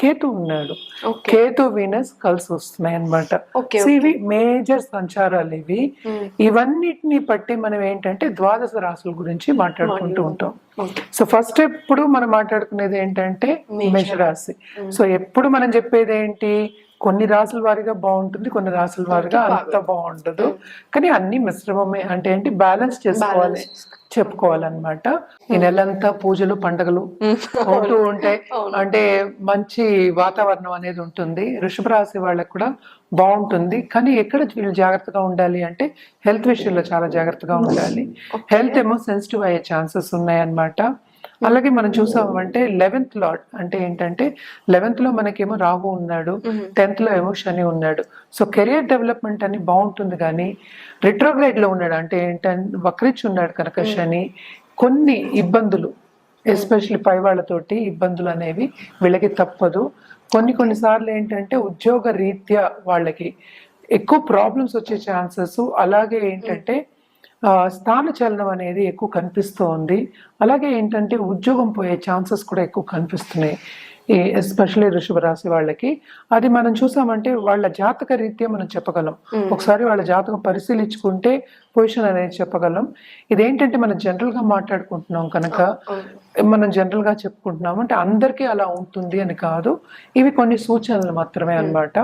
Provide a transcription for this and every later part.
కేతు ఉన్నాడు. కేతు వీనస్ కలిసి వస్తున్నాయి అనమాట ఇవి మేజర్ సంచారాలు ఇవి. ఇవన్నిటిని బట్టి మనం ఏంటంటే ద్వాదశ రాసుల గురించి మాట్లాడుకుంటూ ఉంటాం. సో ఫస్ట్ ఎప్పుడు మనం మాట్లాడుకునేది ఏంటంటే మేషరాశి. సో ఎప్పుడు మనం చెప్పేది ఏంటి? కొన్ని రాసుల వారిగా బాగుంటుంది కొన్ని రాసుల వారిగా అంత బాగుండదు. కానీ అన్ని మిశ్రమమే అంటే ఏంటి? బ్యాలెన్స్ చేసుకోవాలి చెప్పుకోవాలన్నమాట. ఈ నెలంతా పూజలు పండగలు ఉంటూ ఉంటాయి అంటే మంచి వాతావరణం అనేది ఉంటుంది. వృషభ రాశి వాళ్ళకి కూడా బాగుంటుంది. కానీ ఎక్కడ వీళ్ళు జాగ్రత్తగా ఉండాలి అంటే హెల్త్ విషయంలో చాలా జాగ్రత్తగా ఉండాలి. హెల్త్ ఏమో సెన్సిటివ్ అయ్యే ఛాన్సెస్ ఉన్నాయన్నమాట. అలాగే మనం చూసామంటే లెవెన్త్ లాడ్ అంటే ఏంటంటే లెవెన్త్లో మనకేమో రాహు ఉన్నాడు టెన్త్లో ఏమో శని ఉన్నాడు. సో కెరియర్ డెవలప్మెంట్ అని బాగుంటుంది కానీ రిట్రోగ్రేడ్లో ఉన్నాడు. అంటే ఏంటంటే వక్రించి ఉన్నాడు కనుక శని. కొన్ని ఇబ్బందులు ఎస్పెషల్లీ పై వాళ్ళతోటి ఇబ్బందులు అనేవి వీళ్ళకి తప్పదు. కొన్ని కొన్నిసార్లు ఏంటంటే ఉద్యోగ రీత్యా వాళ్ళకి ఎక్కువ ప్రాబ్లమ్స్ వచ్చే ఛాన్సెస్ అలాగే ఏంటంటే స్థాన చలనం అనేది ఎక్కువ కనిపిస్తూ ఉంది అలాగే ఏంటంటే ఉద్యోగం పోయే ఛాన్సెస్ కూడా ఎక్కువ కనిపిస్తున్నాయి. ఈ ఎస్పెషల్లీ వృషభ రాశి వాళ్ళకి. అది మనం చూసామంటే వాళ్ళ జాతక రీత్యా మనం చెప్పగలం. ఒకసారి వాళ్ళ జాతకం పరిశీలించుకుంటే పొజిషన్ అనేది చెప్పగలం. ఇదేంటంటే మనం జనరల్గా మాట్లాడుకుంటున్నాం కనుక మనం జనరల్గా చెప్పుకుంటున్నాం అంటే అందరికీ అలా ఉంటుంది అని కాదు. ఇవి కొన్ని సూచనలు మాత్రమే అన్నమాట.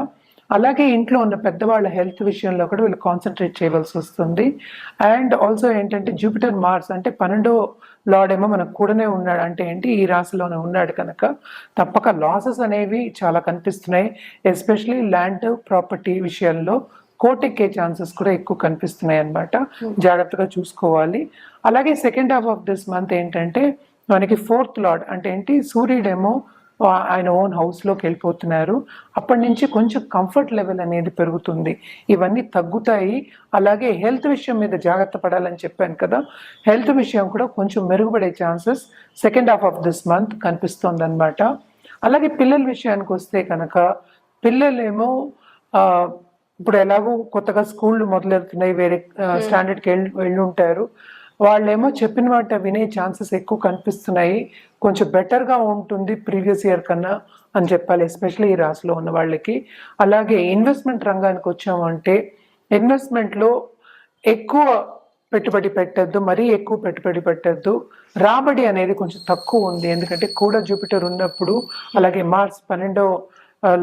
అలాగే ఇంట్లో ఉన్న పెద్దవాళ్ళ హెల్త్ విషయంలో కూడా వీళ్ళు కాన్సన్ట్రేట్ చేయవలసి వస్తుంది. అండ్ ఆల్సో ఏంటంటే జూపిటర్ మార్స్ అంటే పన్నెండో లార్డ్ ఏమో మనకు కూడానే ఉన్నాడు. అంటే ఏంటి? ఈ రాశిలోనే ఉన్నాడు కనుక తప్పక లాసెస్ అనేవి చాలా కనిపిస్తున్నాయి. ఎస్పెషలీ ల్యాండ్ ప్రాపర్టీ విషయాల్లో కోటెక్కే ఛాన్సెస్ కూడా ఎక్కువ కనిపిస్తున్నాయి అన్నమాట. జాగ్రత్తగా చూసుకోవాలి. అలాగే second half of this month ఏంటంటే మనకి ఫోర్త్ లార్డ్ అంటే ఏంటి? సూర్యుడేమో ఆయన ఓన్ హౌస్లోకి వెళ్ళిపోతున్నారు. అప్పటి నుంచి కొంచెం కంఫర్ట్ లెవెల్ అనేది పెరుగుతుంది. ఇవన్నీ తగ్గుతాయి. అలాగే హెల్త్ విషయం మీద జాగ్రత్త పడాలని చెప్పాను కదా. హెల్త్ విషయం కూడా కొంచెం మెరుగుపడే chances second half of this month కనిపిస్తుంది అనమాట అలాగే పిల్లల విషయానికి వస్తే కనుక పిల్లలేమో ఇప్పుడు ఎలాగో కొత్తగా స్కూళ్ళు మొదలెడుతున్నాయి. వేరే స్టాండర్డ్కి వెళ్ళి వెళ్ళి ఉంటారు వాళ్ళేమో చెప్పిన మాట వినే ఛాన్సెస్ ఎక్కువ కనిపిస్తున్నాయి. కొంచెం బెటర్గా ఉంటుంది ప్రీవియస్ ఇయర్ కన్నా అని చెప్పాలి ఎస్పెషల్లీ ఈ రాశిలో ఉన్న వాళ్ళకి. అలాగే ఇన్వెస్ట్మెంట్ రంగానికి వచ్చామంటే ఇన్వెస్ట్మెంట్లో ఎక్కువ పెట్టుబడి పెట్టద్దు మరీ ఎక్కువ పెట్టుబడి పెట్టద్దు. రాబడి అనేది కొంచెం తక్కువ ఉంది ఎందుకంటే కూడా జూపిటర్ ఉన్నప్పుడు అలాగే మార్స్ పన్నెండో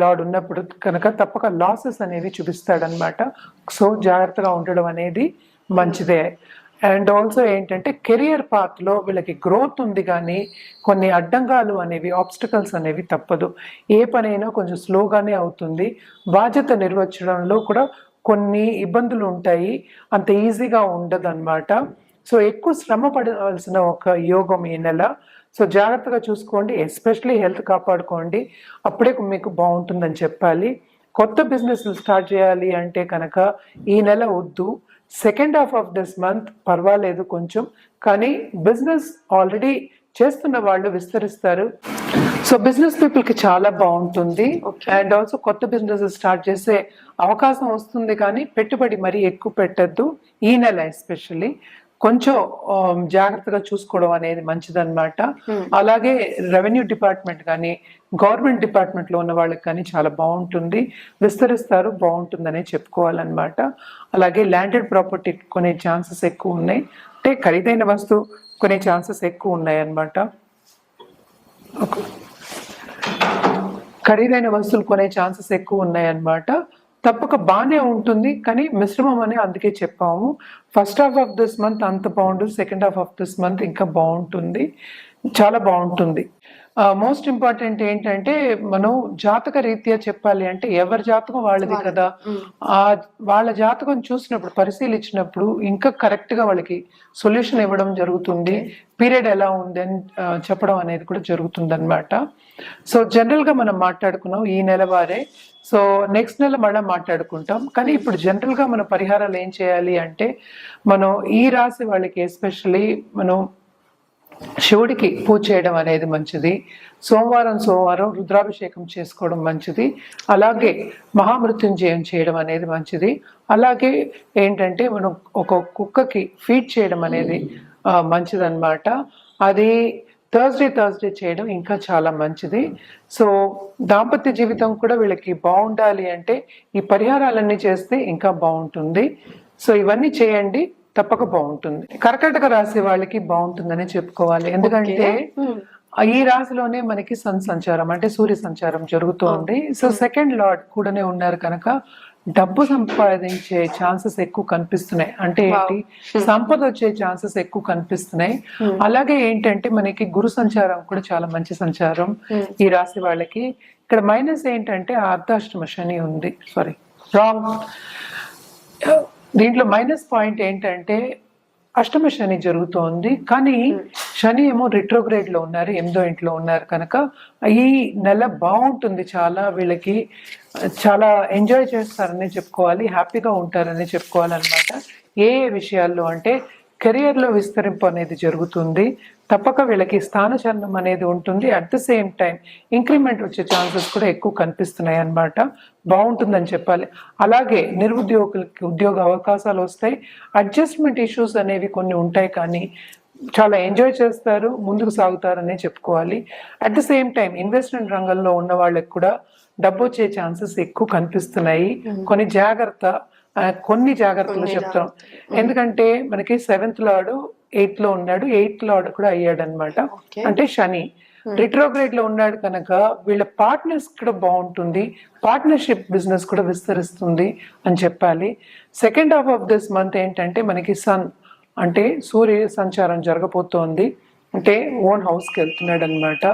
లార్డ్ ఉన్నప్పుడు కనుక తప్పక లాసెస్ అనేవి చూపిస్తాడనమాట సో జాగ్రత్తగా ఉండడం అనేది మంచిదే. అండ్ ఆల్సో ఏంటంటే కెరియర్ పాత్లో వీళ్ళకి గ్రోత్ ఉంది కానీ కొన్ని అడ్డంగాలు అనేవి ఆబ్స్టకల్స్ అనేవి తప్పదు. ఏ పనైనా కొంచెం స్లోగానే అవుతుంది. బాధ్యత నిర్వహించడంలో కూడా కొన్ని ఇబ్బందులు ఉంటాయి. అంత ఈజీగా ఉండదు అనమాట సో ఎక్కువ శ్రమ పడవలసిన ఒక యోగం ఈ నెల. సో జాగ్రత్తగా చూసుకోండి. ఎస్పెషలీ హెల్త్ కాపాడుకోండి. అప్పుడే మీకు బాగుంటుందని చెప్పాలి. కొత్త బిజినెస్ స్టార్ట్ చేయాలి అంటే కనుక ఈ నెల వద్దు. Second half of this month పర్వాలేదు కొంచెం కానీ బిజినెస్ ఆల్రెడీ చేస్తున్న వాళ్ళు విస్తరిస్తారు. సో బిజినెస్ పీపుల్కి చాలా బాగుంటుంది. అండ్ ఆల్సో కొత్త బిజినెస్ స్టార్ట్ చేసే అవకాశం వస్తుంది కానీ పెట్టుబడి మరీ ఎక్కువ పెట్టద్దు ఈ నెల ఎస్పెషల్లీ. కొంచెం జాగ్రత్తగా చూసుకోవడం అనేది మంచిదన్నమాట. అలాగే రెవెన్యూ డిపార్ట్మెంట్ కానీ గవర్నమెంట్ డిపార్ట్మెంట్లో ఉన్న వాళ్ళకి కానీ చాలా బాగుంటుంది. విస్తరిస్తారు బాగుంటుందనే చెప్పుకోవాలన్నమాట. అలాగే ల్యాండెడ్ ప్రాపర్టీ కొనే ఛాన్సెస్ ఎక్కువ ఉన్నాయి. అంటే ఖరీదైన వస్తువు కొనే ఛాన్సెస్ ఎక్కువ ఉన్నాయి అన్నమాట ఖరీదైన వస్తువులు కొనే ఛాన్సెస్ ఎక్కువ ఉన్నాయన్నమాట. తప్పక బాగానే ఉంటుంది కానీ మిశ్రమం అని అందుకే చెప్పాము. First half of this month అంత బాగుంటుంది second half of this month ఇంకా బాగుంటుంది. చాలా బాగుంటుంది. మోస్ట్ ఇంపార్టెంట్ ఏంటంటే మనం జాతక రీత్యా చెప్పాలి అంటే ఎవరి జాతకం వాళ్ళది కదా? ఆ వాళ్ళ జాతకం చూసినప్పుడు పరిశీలించినప్పుడు ఇంకా కరెక్ట్గా వాళ్ళకి సొల్యూషన్ ఇవ్వడం జరుగుతుంది. పీరియడ్ ఎలా ఉంది అని చెప్పడం అనేది కూడా జరుగుతుంది అనమాట సో జనరల్గా మనం మాట్లాడుకున్నాం ఈ నెల వారే. సో నెక్స్ట్ నెల మళ్ళీ మాట్లాడుకుంటాం. కానీ ఇప్పుడు జనరల్గా మన పరిహారాలు ఏం చేయాలి అంటే మనం ఈ రాశి వాళ్ళకి ఎస్పెషల్లీ మనం శివుడికి పూజ చేయడం అనేది మంచిది. సోమవారం సోమవారం రుద్రాభిషేకం చేసుకోవడం మంచిది. అలాగే మహామృత్యుంజయం చేయడం అనేది మంచిది. అలాగే ఏంటంటే మనం ఒక కుక్కకి ఫీడ్ చేయడం అనేది మంచిదన్నమాట. అది థర్స్డే థర్స్డే చేయడం ఇంకా చాలా మంచిది. సో దాంపత్య జీవితం కూడా వీళ్ళకి బాగుండాలి అంటే ఈ పరిహారాలన్నీ చేస్తే ఇంకా బాగుంటుంది. సో ఇవన్నీ చేయండి. తప్పక బాగుంటుంది. కర్కటక రాశి వాళ్ళకి బాగుంటుందని చెప్పుకోవాలి. ఎందుకంటే ఈ రాశిలోనే మనకి సన్ సంచారం అంటే సూర్య సంచారం జరుగుతోంది సో సెకండ్ లార్డ్ కూడానే ఉన్నారు కనుక డబ్బు సంపాదించే ఛాన్సెస్ ఎక్కువ కనిపిస్తున్నాయి. అంటే ఏంటి? సంపద వచ్చే ఛాన్సెస్ ఎక్కువ కనిపిస్తున్నాయి. అలాగే ఏంటంటే మనకి గురు సంచారం కూడా చాలా మంచి సంచారం ఈ రాశి వాళ్ళకి. ఇక్కడ మైనస్ ఏంటంటే అర్ధాష్టమ శని ఉంది. సారీ రాంగ్ దీంట్లో మైనస్ పాయింట్ ఏంటంటే అష్టమ శని జరుగుతోంది. కానీ శని ఏమో రిట్రోగ్రేడ్లో ఉన్నారు ఎనిమిదో ఇంట్లో ఉన్నారు కనుక ఈ నెల బాగుంటుంది చాలా వీళ్ళకి. చాలా ఎంజాయ్ చేస్తారని చెప్పుకోవాలి హ్యాపీగా ఉంటారని చెప్పుకోవాలన్నమాట. ఏ ఏ విషయాల్లో అంటే కెరియర్లో విస్తరింపు అనేది జరుగుతుంది. తప్పక వీళ్ళకి స్థానచలనం అనేది ఉంటుంది. At the same time increment వచ్చే ఛాన్సెస్ కూడా ఎక్కువ కనిపిస్తున్నాయి అన్నమాట. బాగుంటుందని చెప్పాలి. అలాగే నిరుద్యోగులకి ఉద్యోగ అవకాశాలు వస్తాయి. అడ్జస్ట్మెంట్ ఇష్యూస్ అనేవి కొన్ని ఉంటాయి కానీ చాలా ఎంజాయ్ చేస్తారు ముందుకు సాగుతారనే చెప్పుకోవాలి. At the same time investment రంగంలో ఉన్న వాళ్ళకి కూడా డబ్బు వచ్చే ఛాన్సెస్ ఎక్కువ కనిపిస్తున్నాయి. కొన్ని జాగ్రత్త కొన్ని జాగ్రత్తలు చెప్తాం. ఎందుకంటే మనకి సెవెంత్ లాడు ఎయిత్లో ఉన్నాడు ఎయిత్ లార్డ్ కూడా అయ్యాడు అనమాట. అంటే శని. రిట్రోగ్రేడ్లో ఉన్నాడు కనుక వీళ్ళ పార్ట్నర్స్ కూడా బాగుంటుంది పార్ట్నర్షిప్ బిజినెస్ కూడా విస్తరిస్తుంది అని చెప్పాలి. Second half of this month ఏంటంటే మనకి సన్ అంటే సూర్య సంచారం జరగబోతోంది. అంటే ఓన్ హౌస్కి వెళ్తున్నాడు అనమాట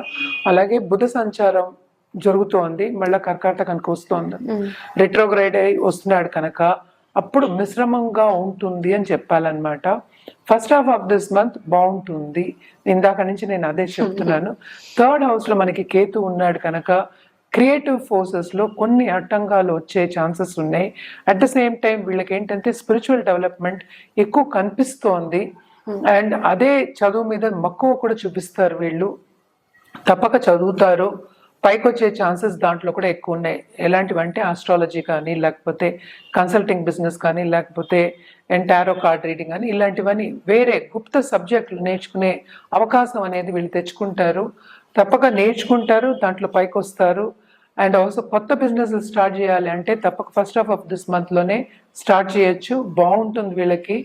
అలాగే బుధ సంచారం జరుగుతోంది మళ్ళీ కర్కాటకానికి వస్తోంది. రిట్రోగ్రైడ్ అయి వస్తున్నాడు కనుక అప్పుడు మిశ్రమంగా ఉంటుంది అని చెప్పాలన్నమాట. First half of this month బాగుంటుంది. ఇందాక నుంచి నేను అదే చెప్తున్నాను. థర్డ్ హౌస్లో మనకి కేతు ఉన్నాడు కనుక క్రియేటివ్ ఫోర్సెస్లో కొన్ని అడ్డంగాలు వచ్చే ఛాన్సెస్ ఉన్నాయి. అట్ ద సేమ్ టైం వీళ్ళకి ఏంటంటే స్పిరిచువల్ డెవలప్మెంట్ ఎక్కువ కనిపిస్తోంది. అండ్ అదే చదువు మీద మక్కువ కూడా చూపిస్తారు వీళ్ళు. తప్పక చదువుతారు. పైకి వచ్చే ఛాన్సెస్ దాంట్లో కూడా ఎక్కువ ఉన్నాయి. ఎలాంటివంటే ఆస్ట్రాలజీ కానీ లేకపోతే కన్సల్టింగ్ బిజినెస్ కానీ లేకపోతే టారో కార్డ్ రీడింగ్ కానీ ఇలాంటివన్నీ వేరే గుప్త సబ్జెక్టులు నేర్చుకునే అవకాశం అనేది వీళ్ళు తెచ్చుకుంటారు. తప్పక నేర్చుకుంటారు దాంట్లో పైకి వస్తారు అండ్ ఆల్సో కొత్త బిజినెస్ స్టార్ట్ చేయాలి అంటే తప్పక ఫస్ట్ హాఫ్ ఆఫ్ దిస్ మంత్లోనే స్టార్ట్ చేయొచ్చు. బాగుంటుంది వీళ్ళకి.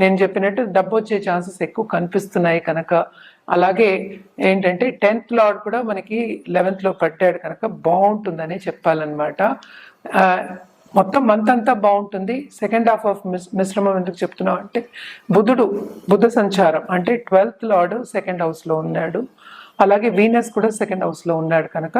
నేను చెప్పినట్టు డబ్బు వచ్చే ఛాన్సెస్ ఎక్కువ కనిపిస్తున్నాయి కనుక. అలాగే ఏంటంటే టెన్త్ లాడ్ కూడా మనకి లెవెన్త్లో పట్టాడు కనుక బాగుంటుందని చెప్పాలన్నమాట. మొత్తం మంత్ అంతా బాగుంటుంది. సెకండ్ హాఫ్ ఆఫ్ మిశ్రమం ఎందుకు చెప్తున్నాం అంటే బుధుడు బుధ సంచారం అంటే ట్వెల్త్ లార్డ్ సెకండ్ హౌస్లో ఉన్నాడు. అలాగే వీనస్ కూడా సెకండ్ హౌస్లో ఉన్నాడు కనుక.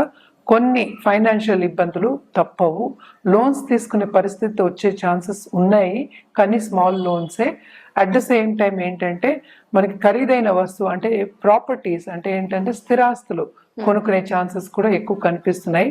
కొన్ని ఫైనాన్షియల్ ఇబ్బందులు తప్పవు. లోన్స్ తీసుకునే పరిస్థితి వచ్చే ఛాన్సెస్ ఉన్నాయి. కానీ స్మాల్ లోన్సే అట్ ద సేమ్ టైం ఏంటంటే మనకి ఖరీదైన వస్తువు అంటే ప్రాపర్టీస్ అంటే ఏంటంటే స్థిరాస్తులు కొనుక్కునే ఛాన్సెస్ కూడా ఎక్కువ కనిపిస్తున్నాయి.